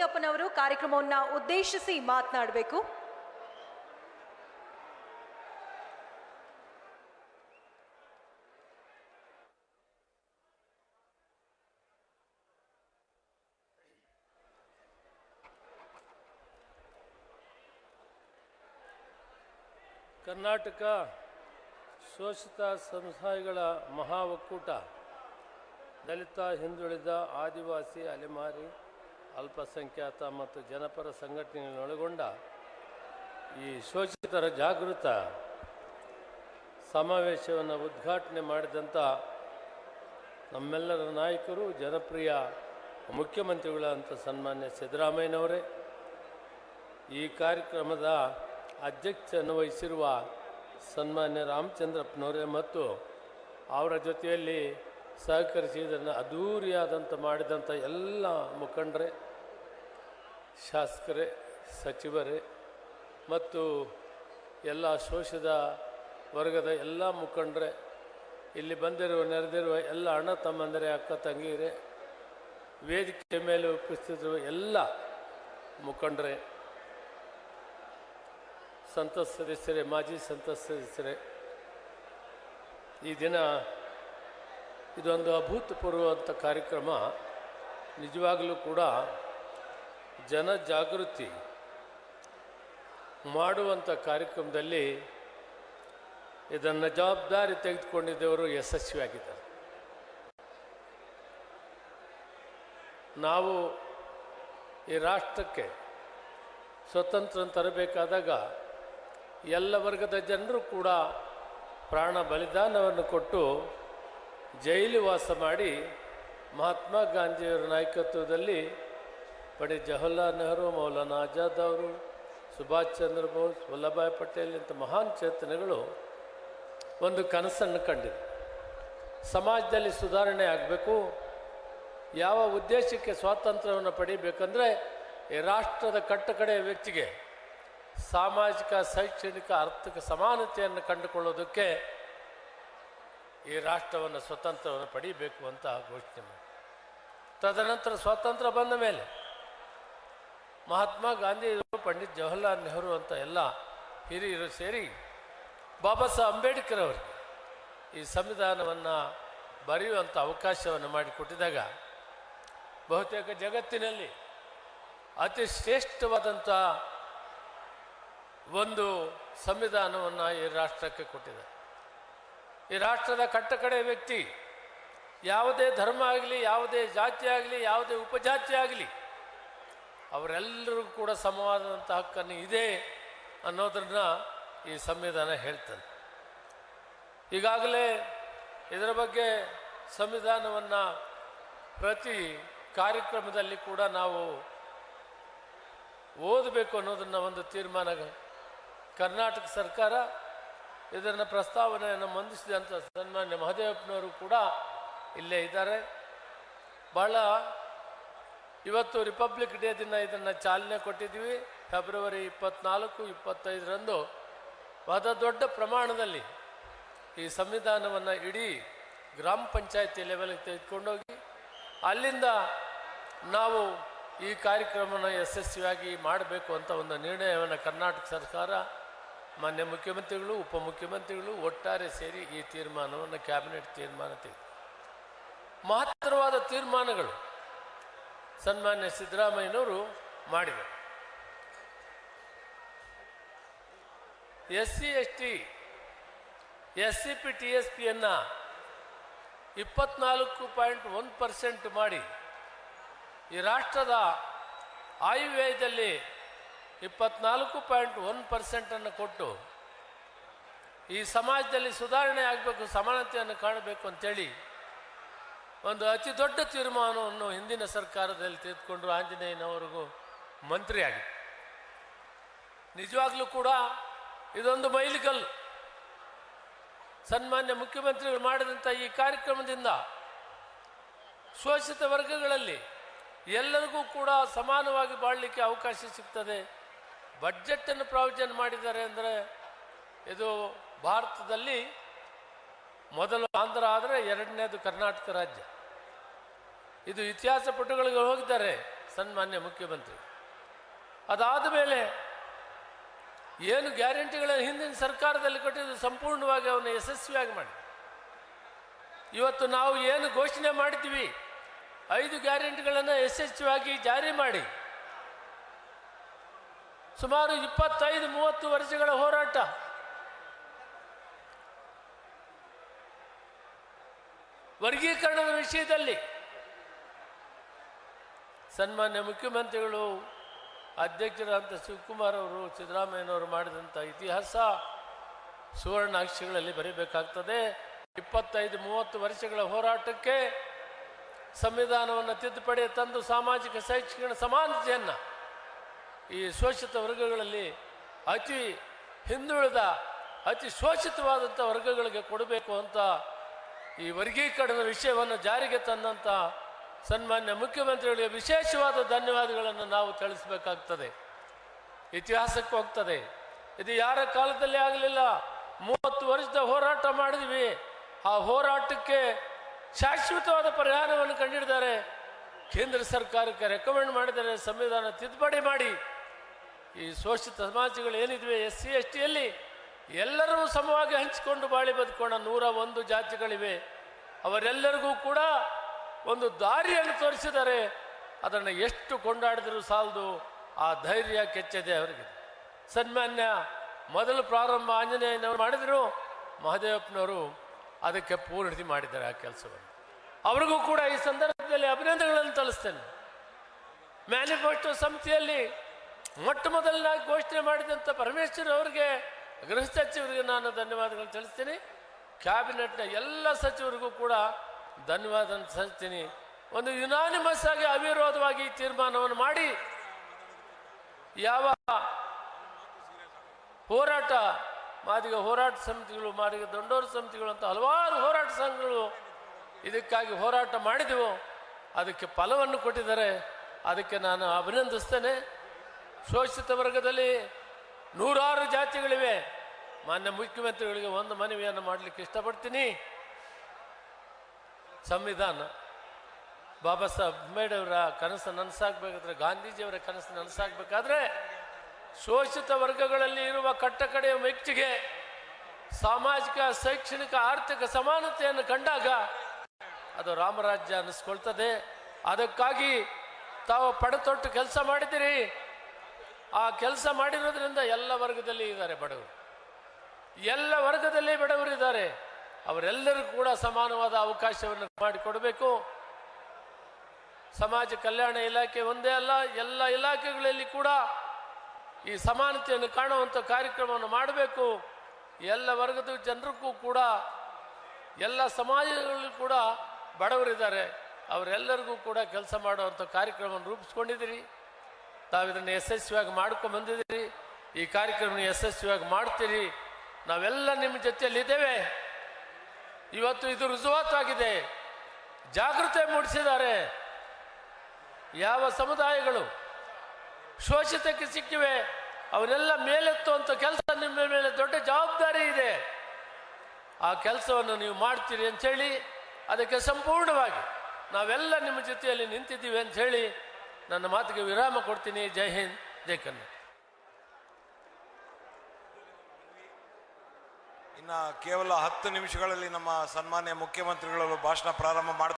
ಮುನಿಯಪ್ಪನವರು ಕಾರ್ಯಕ್ರಮವನ್ನು ಉದ್ದೇಶಿಸಿ ಮಾತನಾಡಬೇಕು. ಕರ್ನಾಟಕ ಶೋಷಿತ ಸಂಸ್ಥಾಯಿಗಳ ಮಹಾ ಒಕ್ಕೂಟ ದಲಿತ ಹಿಂದುಳಿದ ಆದಿವಾಸಿ ಅಲೆಮಾರಿ ಅಲ್ಪಸಂಖ್ಯಾತ ಮತ್ತು ಜನಪರ ಸಂಘಟನೆಗಳನ್ನೊಳಗೊಂಡ ಈ ಶೋಷಿತರ ಜಾಗೃತ ಸಮಾವೇಶವನ್ನು ಉದ್ಘಾಟನೆ ಮಾಡಿದಂಥ ನಮ್ಮೆಲ್ಲರ ನಾಯಕರು, ಜನಪ್ರಿಯ ಮುಖ್ಯಮಂತ್ರಿಗಳಂತ ಸನ್ಮಾನ್ಯ ಸಿದ್ದರಾಮಯ್ಯನವರೇ, ಈ ಕಾರ್ಯಕ್ರಮದ ಅಧ್ಯಕ್ಷನ್ನು ವಹಿಸಿರುವ ಸನ್ಮಾನ್ಯ ರಾಮಚಂದ್ರಪ್ಪನವರೇ ಮತ್ತು ಅವರ ಜೊತೆಯಲ್ಲಿ ಸಹಕರಿಸಿ ಇದನ್ನು ಅದ್ಧೂರಿಯಾದಂಥ ಮಾಡಿದಂಥ ಎಲ್ಲ ಮುಖಂಡರೇ, ಶಾಸಕರೇ, ಸಚಿವರೇ, ಮತ್ತು ಎಲ್ಲ ಶೋಷಿತ ವರ್ಗದ ಎಲ್ಲ ಮುಖಂಡರೇ, ಇಲ್ಲಿ ಬಂದಿರುವ, ನೆರೆದಿರುವ ಎಲ್ಲ ಅಣ್ಣ ತಮ್ಮಂದರೆ, ಅಕ್ಕ ತಂಗಿಯರೇ ವೇದಿಕೆ ಮೇಲೆ ಉಪಸ್ಥಿತಿರುವ ಎಲ್ಲ ಮುಖಂಡರೇ ಸಂತಸ್ ಸದಸ್ಯರೇ, ಮಾಜಿ ಸಂತಸ್ ಸದಸ್ಯರೇ, ಈ ದಿನ ಇದೊಂದು ಅಭೂತಪೂರ್ವಂಥ ಕಾರ್ಯಕ್ರಮ. ನಿಜವಾಗಲೂ ಕೂಡ ಜನಜಾಗೃತಿ ಮಾಡುವಂಥ ಕಾರ್ಯಕ್ರಮದಲ್ಲಿ ಇದನ್ನು ಜವಾಬ್ದಾರಿ ತೆಗೆದುಕೊಂಡಿದ್ದವರು ಯಶಸ್ವಿಯಾಗಿದ್ದಾರೆ. ನಾವು ಈ ರಾಷ್ಟ್ರಕ್ಕೆ ಸ್ವತಂತ್ರ ತರಬೇಕಾದಾಗ ಎಲ್ಲ ವರ್ಗದ ಜನರು ಕೂಡ ಪ್ರಾಣ ಬಲಿದಾನವನ್ನು ಕೊಟ್ಟು ಜೈಲು ವಾಸ ಮಾಡಿ ಮಹಾತ್ಮ ಗಾಂಧಿಯವರ ನಾಯಕತ್ವದಲ್ಲಿ ಪಂಡಿತ್ ಜವಹರ್ಲಾಲ್ ನೆಹರು, ಮೌಲಾನಾ ಆಜಾದ್ ಅವರು, ಸುಭಾಷ್ ಚಂದ್ರ ಬೋಸ್, ವಲ್ಲಭಾಯ್ ಪಟೇಲ್ ಇಂಥ ಮಹಾನ್ ಚೇತನಗಳು ಒಂದು ಕನಸನ್ನು ಕಂಡಿದೆ ಸಮಾಜದಲ್ಲಿ ಸುಧಾರಣೆ ಆಗಬೇಕು, ಯಾವ ಉದ್ದೇಶಕ್ಕೆ ಸ್ವಾತಂತ್ರ್ಯವನ್ನು ಪಡಿಬೇಕಂದ್ರೆ ಈ ರಾಷ್ಟ್ರದ ಕಟ್ಟಕಡೆ ವ್ಯಕ್ತಿಗೆ ಸಾಮಾಜಿಕ, ಶೈಕ್ಷಣಿಕ, ಆರ್ಥಿಕ ಸಮಾನತೆಯನ್ನು ಕಂಡುಕೊಳ್ಳೋದಕ್ಕೆ ಈ ರಾಷ್ಟ್ರವನ್ನು ಸ್ವತಂತ್ರವನ್ನು ಪಡೀಬೇಕು ಅಂತ ಘೋಷಣೆ ಮಾಡಿ. ತದನಂತರ ಸ್ವಾತಂತ್ರ್ಯ ಬಂದ ಮೇಲೆ ಮಹಾತ್ಮ ಗಾಂಧಿ ಪಂಡಿತ್ ಜವಾಹರ್ಲಾಲ್ ನೆಹರು ಅಂತ ಎಲ್ಲ ಹಿರಿಯರು ಸೇರಿ ಬಾಬಾ ಸಾಹೇಬ್ ಅಂಬೇಡ್ಕರ್ ಅವರಿಗೆ ಈ ಸಂವಿಧಾನವನ್ನು ಬರೆಯುವಂಥ ಅವಕಾಶವನ್ನು ಮಾಡಿಕೊಟ್ಟಿದಾಗ ಬಹುತೇಕ ಜಗತ್ತಿನಲ್ಲಿ ಅತಿ ಶ್ರೇಷ್ಠವಾದಂಥ ಒಂದು ಸಂವಿಧಾನವನ್ನು ಈ ರಾಷ್ಟ್ರಕ್ಕೆ ಕೊಟ್ಟಿದೆ ಈ ರಾಷ್ಟ್ರದ ಕಟ್ಟಕಡೆ ವ್ಯಕ್ತಿ, ಯಾವುದೇ ಧರ್ಮ ಆಗಲಿ, ಯಾವುದೇ ಜಾತಿ ಆಗಲಿ, ಯಾವುದೇ ಉಪಜಾತಿ ಆಗಲಿ, ಅವರೆಲ್ಲರಿಗೂ ಕೂಡ ಸಮವಾದಂಥ ಹಕ್ಕನ್ನು ಇದೆ ಅನ್ನೋದನ್ನು ಈ ಸಂವಿಧಾನ ಹೇಳ್ತದೆ. ಈಗಾಗಲೇ ಇದರ ಬಗ್ಗೆ ಸಂವಿಧಾನವನ್ನು ಪ್ರತಿ ಕಾರ್ಯಕ್ರಮದಲ್ಲಿ ಕೂಡ ನಾವು ಓದಬೇಕು ಅನ್ನೋದನ್ನು ಒಂದು ತೀರ್ಮಾನ, ಕರ್ನಾಟಕ ಸರ್ಕಾರ ಇದನ್ನು ಪ್ರಸ್ತಾವನೆಯನ್ನು ಮಂಡಿಸಿದಂಥ ಸನ್ಮಾನ್ಯ ಮಹದೇವಪ್ಪನವರು ಕೂಡ ಇಲ್ಲೇ ಇದ್ದಾರೆ. ಭಾಳ ಇವತ್ತು ರಿಪಬ್ಲಿಕ್ ಡೇ ದಿನ ಇದನ್ನು ಚಾಲನೆ ಕೊಟ್ಟಿದ್ದೀವಿ. ಫೆಬ್ರವರಿ ಇಪ್ಪತ್ನಾಲ್ಕು, ಇಪ್ಪತ್ತೈದರಂದು. ಬಹಳ ದೊಡ್ಡ ಪ್ರಮಾಣದಲ್ಲಿ ಈ ಸಂವಿಧಾನವನ್ನು ಇಡೀ ಗ್ರಾಮ ಪಂಚಾಯತಿ ಲೆವೆಲ್ಗೆ ತೆಗೆದುಕೊಂಡೋಗಿ, ಅಲ್ಲಿಂದ ನಾವು ಈ ಕಾರ್ಯಕ್ರಮನ ಯಶಸ್ವಿಯಾಗಿ ಮಾಡಬೇಕು ಅಂತ ಒಂದು ನಿರ್ಣಯವನ್ನು ಕರ್ನಾಟಕ ಸರ್ಕಾರ ಮಾನ್ಯ ಮುಖ್ಯಮಂತ್ರಿಗಳು, ಉಪಮುಖ್ಯಮಂತ್ರಿಗಳು ಒಟ್ಟಾರೆ ಸೇರಿ ಈ ತೀರ್ಮಾನವನ್ನು ಕ್ಯಾಬಿನೆಟ್ ತೀರ್ಮಾನ ತೆಗೆದು ಮಹತ್ತರವಾದ ತೀರ್ಮಾನಗಳು ಸನ್ಮಾನ್ಯ ಸಿದ್ದರಾಮಯ್ಯನವರು ಮಾಡಿದರು S C S T S C P T S ಪಿಯನ್ನು ಇಪ್ಪತ್ನಾಲ್ಕು ಪಾಯಿಂಟ್ ಒಂದು ಪರ್ಸೆಂಟ್ ಮಾಡಿ ಈ ರಾಷ್ಟ್ರದ ಆಯವ್ಯಯದಲ್ಲಿ ಇಪ್ಪತ್ನಾಲ್ಕು ಪಾಯಿಂಟ್ ಒನ್ ಪರ್ಸೆಂಟನ್ನು ಕೊಟ್ಟು ಈ ಸಮಾಜದಲ್ಲಿ ಸುಧಾರಣೆ ಆಗಬೇಕು, ಸಮಾನತೆಯನ್ನು ಕಾಣಬೇಕು ಅಂತೇಳಿ ಒಂದು ಅತಿ ದೊಡ್ಡ ತೀರ್ಮಾನವನ್ನು ಹಿಂದಿನ ಸರ್ಕಾರದಲ್ಲಿ ತೆಗೆದುಕೊಂಡು ಆಂಜನೇಯನವರಿಗೂ ಮಂತ್ರಿಯಾಗಿ. ನಿಜವಾಗ್ಲೂ ಕೂಡ ಇದೊಂದು ಮೈಲಿಗಲ್ಲು. ಸನ್ಮಾನ್ಯ ಮುಖ್ಯಮಂತ್ರಿಗಳು ಮಾಡಿದಂಥ ಈ ಕಾರ್ಯಕ್ರಮದಿಂದ ಶೋಷಿತ ವರ್ಗಗಳಲ್ಲಿ ಎಲ್ಲರಿಗೂ ಕೂಡ ಸಮಾನವಾಗಿ ಬಾಳಲಿಕ್ಕೆ ಅವಕಾಶ ಸಿಗ್ತದೆ. ಬಡ್ಜೆಟನ್ನು ಪ್ರಾವಿಜನ್ ಮಾಡಿದ್ದಾರೆ ಅಂದರೆ ಇದು ಭಾರತದಲ್ಲಿ ಮೊದಲು ಆಂಧ್ರ ಆದರೆ ಎರಡನೇದು ಕರ್ನಾಟಕ ರಾಜ್ಯ. ಇದು ಇತಿಹಾಸ ಪಟುಗಳಿಗೆ ಹೋಗಿದ್ದಾರೆ ಸನ್ಮಾನ್ಯ ಮುಖ್ಯಮಂತ್ರಿ. ಅದಾದ ಮೇಲೆ ಏನು ಗ್ಯಾರಂಟಿಗಳನ್ನು ಹಿಂದಿನ ಸರ್ಕಾರದಲ್ಲಿ ಕೊಟ್ಟಿದ್ದು ಸಂಪೂರ್ಣವಾಗಿ ಅವನ್ನ ಯಶಸ್ವಿಯಾಗಿ ಮಾಡಿ ಇವತ್ತು ನಾವು ಏನು ಘೋಷಣೆ ಮಾಡಿದ್ವಿ ಐದು ಗ್ಯಾರಂಟಿಗಳನ್ನು ಯಶಸ್ವಿಯಾಗಿ ಜಾರಿ ಮಾಡಿ ಸುಮಾರು ಇಪ್ಪತ್ತೈದು, ಮೂವತ್ತು ವರ್ಷಗಳ ಹೋರಾಟ. ವರ್ಗೀಕರಣದ ವಿಷಯದಲ್ಲಿ ಸನ್ಮಾನ್ಯ ಮುಖ್ಯಮಂತ್ರಿಗಳು ಅಧ್ಯಕ್ಷರಾದಂಥ ಶಿವಕುಮಾರ್ ಅವರು, ಸಿದ್ದರಾಮಯ್ಯನವರು ಮಾಡಿದಂಥ ಇತಿಹಾಸ ಸುವರ್ಣಾಕ್ಷಿಗಳಲ್ಲಿ ಬರೀಬೇಕಾಗ್ತದೆ. ಇಪ್ಪತ್ತೈದು, ಮೂವತ್ತು ವರ್ಷಗಳ ಹೋರಾಟಕ್ಕೆ ಸಂವಿಧಾನವನ್ನು ತಿದ್ದುಪಡಿ ತಂದು ಸಾಮಾಜಿಕ ಶೈಕ್ಷಣಿಕ ಸಮಾನತೆಯನ್ನು ಈ ಶೋಷಿತ ವರ್ಗಗಳಲ್ಲಿ ಅತಿ ಹಿಂದುಳಿದ, ಅತಿ ಶೋಷಿತವಾದಂಥ ವರ್ಗಗಳಿಗೆ ಕೊಡಬೇಕು ಅಂತ ಈ ವರ್ಗೀಕರಣದ ವಿಷಯವನ್ನು ಜಾರಿಗೆ ತಂದಂಥ ಸನ್ಮಾನ್ಯ ಮುಖ್ಯಮಂತ್ರಿಗಳಿಗೆ ವಿಶೇಷವಾದ ಧನ್ಯವಾದಗಳನ್ನು ನಾವು ತಿಳಿಸಬೇಕಾಗ್ತದೆ. ಇತಿಹಾಸಕ್ಕೆ ಹೋಗ್ತದೆ. ಇದು ಯಾರ ಕಾಲದಲ್ಲಿ ಆಗಲಿಲ್ಲ? ಮೂವತ್ತು ವರ್ಷದ ಹೋರಾಟ ಮಾಡಿದ್ವಿ. ಆ ಹೋರಾಟಕ್ಕೆ ಶಾಶ್ವತವಾದ ಪರಿಹಾರವನ್ನು ಕಂಡಿಡಿದ್ದಾರೆ ಕೇಂದ್ರ ಸರ್ಕಾರಕ್ಕೆ ರೆಕಮೆಂಡ್ ಮಾಡಿದರೆ ಸಂವಿಧಾನ ತಿದ್ದುಪಡಿ ಮಾಡಿ. ಈ ಶೋಷಿತ ಸಮಾಜಗಳು ಏನಿದ್ವೆ, ಎಸ್ ಸಿ ಎಸ್ ಟಿಯಲ್ಲಿ ಎಲ್ಲರೂ ಸಮವಾಗಿ ಹಂಚಿಕೊಂಡು ಬಾಳಿ ಬದುಕೋಣ ನೂರ ಒಂದು ಜಾತಿಗಳಿವೆ. ಅವರೆಲ್ಲರಿಗೂ ಕೂಡ ಒಂದು ದಾರಿಯನ್ನು ತೋರಿಸಿದರೆ ಅದನ್ನು ಎಷ್ಟು ಕೊಂಡಾಡಿದರೂ ಸಾಲದು ಆ ಧೈರ್ಯ ಕೆಚ್ಚದೆ ಅವರಿಗೆ. ಸನ್ಮಾನ್ಯ ಮೊದಲು ಪ್ರಾರಂಭ ಆಂಜನೇಯನವರು ಮಾಡಿದರು, ಮಹದೇವಪ್ಪನವರು ಅದಕ್ಕೆ ಪೂರ್ಣತೆ ಮಾಡಿದ್ದಾರೆ ಆ ಕೆಲಸವನ್ನು. ಅವರಿಗೂ ಕೂಡ ಈ ಸಂದರ್ಭದಲ್ಲಿ ಅಭಿನಂದನೆಗಳನ್ನು ತಲಿಸ್ತೇನೆ ಮ್ಯಾನಿಫೆಸ್ಟೋ ಸಮಿತಿಯಲ್ಲಿ ಮೊಟ್ಟ ಮೊದಲನಾಗಿ ಘೋಷಣೆ ಮಾಡಿದಂಥ ಪರಮೇಶ್ವರ್ ಅವರಿಗೆ ಗೃಹ ಸಚಿವರಿಗೆ ನಾನು ಧನ್ಯವಾದಗಳನ್ನು ತಿಳಿಸ್ತೀನಿ. ಕ್ಯಾಬಿನೆಟ್ನ ಎಲ್ಲ ಸಚಿವರಿಗೂ ಕೂಡ ಧನ್ಯವಾದ ಸಲ್ಲಿಸ್ತೀನಿ ಒಂದು ಯುನಾನಿಮಸ್ ಆಗಿ ಅವಿರೋಧವಾಗಿ ತೀರ್ಮಾನವನ್ನು ಮಾಡಿ. ಯಾವ ಹೋರಾಟ, ಮಾದಿಗ ಹೋರಾಟ ಸಮಿತಿಗಳು, ಮಾದಿಗ ದಂಡೋರ ಸಮಿತಿಗಳು ಅಂತ ಹಲವಾರು ಹೋರಾಟ ಸಂಘಗಳು ಇದಕ್ಕಾಗಿ ಹೋರಾಟ ಮಾಡಿದೆವು. ಅದಕ್ಕೆ ಫಲವನ್ನು ಕೊಟ್ಟಿದ್ದಾರೆ. ಅದಕ್ಕೆ ನಾನು ಅಭಿನಂದಿಸ್ತೇನೆ. ಶೋಷಿತ ವರ್ಗದಲ್ಲಿ ನೂರಾರು ಜಾತಿಗಳಿವೆ. ಮಾನ್ಯ ಮುಖ್ಯಮಂತ್ರಿಗಳಿಗೆ ಒಂದು ಮನವಿಯನ್ನು ಮಾಡಲಿಕ್ಕೆ ಇಷ್ಟಪಡ್ತೀನಿ. ಸಂವಿಧಾನ. ಬಾಬಾ ಸಾಹೇಬ್ ಅಂಬೇಡ್ಕರ್ ಕನಸು ನನಸಾಗಬೇಕಾದ್ರೆ, ಗಾಂಧೀಜಿಯವರ ಕನಸು ನನಸಾಗಬೇಕಾದ್ರೆ ಶೋಷಿತ ವರ್ಗಗಳಲ್ಲಿ ಇರುವ ಕಟ್ಟಕಡೆಯ ವ್ಯಕ್ತಿಗೆ ಸಾಮಾಜಿಕ, ಶೈಕ್ಷಣಿಕ, ಆರ್ಥಿಕ ಸಮಾನತೆಯನ್ನು ಕಂಡಾಗ ಅದು ರಾಮರಾಜ್ಯ ಅನ್ನಿಸ್ಕೊಳ್ತದೆ. ಅದಕ್ಕಾಗಿ ತಾವು ಪಡೆತೊಟ್ಟು ಕೆಲಸ ಮಾಡಿದಿರಿ ಆ ಕೆಲಸ ಮಾಡಿರೋದ್ರಿಂದ ಎಲ್ಲ ವರ್ಗದಲ್ಲಿ ಇದ್ದಾರೆ ಬಡವರು. ಎಲ್ಲ ವರ್ಗದಲ್ಲಿ ಬಡವರಿದ್ದಾರೆ ಅವರೆಲ್ಲರೂ ಕೂಡ ಸಮಾನವಾದ ಅವಕಾಶವನ್ನು ಮಾಡಿಕೊಡಬೇಕು. ಸಮಾಜ ಕಲ್ಯಾಣ ಇಲಾಖೆ ಒಂದೇ ಅಲ್ಲ, ಎಲ್ಲ ಇಲಾಖೆಗಳಲ್ಲಿ ಕೂಡ ಈ ಸಮಾನತೆಯನ್ನು ಕಾಣುವಂಥ ಕಾರ್ಯಕ್ರಮವನ್ನು ಮಾಡಬೇಕು. ಎಲ್ಲ ವರ್ಗದ ಜನರಿಗೂ ಕೂಡ, ಎಲ್ಲ ಸಮಾಜಗಳಲ್ಲೂ ಕೂಡ ಬಡವರಿದ್ದಾರೆ. ಅವರೆಲ್ಲರಿಗೂ ಕೂಡ ಕೆಲಸ ಮಾಡುವಂಥ ಕಾರ್ಯಕ್ರಮವನ್ನು ರೂಪಿಸ್ಕೊಂಡಿದ್ದೀರಿ. ತಾವು ಇದನ್ನು ಯಶಸ್ವಿಯಾಗಿ ಮಾಡ್ಕೊಂಡು ಬಂದಿದ್ದೀರಿ. ಈ ಕಾರ್ಯಕ್ರಮ ಯಶಸ್ವಿಯಾಗಿ ಮಾಡ್ತೀರಿ. ನಾವೆಲ್ಲ ನಿಮ್ಮ ಜೊತೆಯಲ್ಲಿದ್ದೇವೆ. ಇವತ್ತು ಇದು ರುಜುವಾತಾಗಿದೆ. ಜಾಗೃತಿ ಮೂಡಿಸಿದ್ದಾರೆ. ಯಾವ ಸಮುದಾಯಗಳು ಶೋಷಿತಕ್ಕೆ ಸಿಕ್ಕಿವೆ ಅವರೆಲ್ಲ ಮೇಲೆತ್ತುವಂಥ ಕೆಲಸ ನಿಮ್ಮ ಮೇಲೆ ದೊಡ್ಡ ಜವಾಬ್ದಾರಿ ಇದೆ. ಆ ಕೆಲಸವನ್ನು ನೀವು ಮಾಡ್ತೀರಿ ಅಂಥೇಳಿ ಅದಕ್ಕೆ ಸಂಪೂರ್ಣವಾಗಿ ನಾವೆಲ್ಲ ನಿಮ್ಮ ಜೊತೆಯಲ್ಲಿ ನಿಂತಿದ್ದೀವಿ ಅಂತ ಹೇಳಿ ನನ್ನ ಮಾತಿಗೆ ವಿರಾಮ ಕೊಡ್ತೀನಿ. ಜೈ ಹಿಂದ್, ಜೈ ಕನ್ನಡ. ಇನ್ನು ಕೇವಲ ಹತ್ತು ನಿಮಿಷಗಳಲ್ಲಿ ನಮ್ಮ ಸನ್ಮಾನ್ಯ ಮುಖ್ಯಮಂತ್ರಿಗಳು ಭಾಷಣ ಪ್ರಾರಂಭ ಮಾಡ್ತಾರೆ